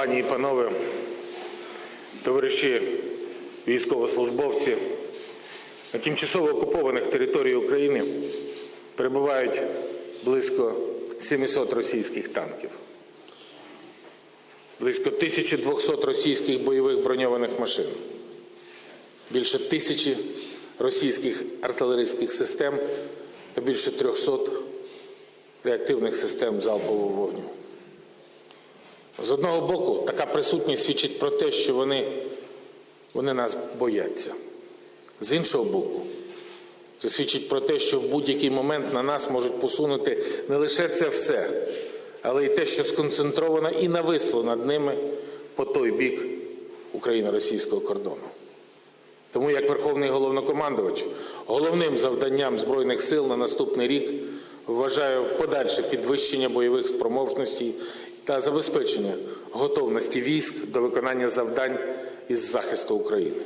Пані і панове, товариші військовослужбовці, на тимчасово окупованих територіях України перебувають близько 700 російських танків, близько 1200 російських бойових броньованих машин, більше тисячі російських артилерійських систем та більше 300 реактивних систем залпового вогню. З одного боку, така присутність свідчить про те, що вони, вони нас бояться. З іншого боку, це свідчить про те, що в будь-який момент на нас можуть посунути не лише це все, але й те, що сконцентровано і нависло над ними по той бік україно-російського кордону. Тому, як Верховний головнокомандувач, головним завданням Збройних сил на наступний рік вважаю подальше підвищення бойових спроможностей та забезпечення готовності військ до виконання завдань із захисту України.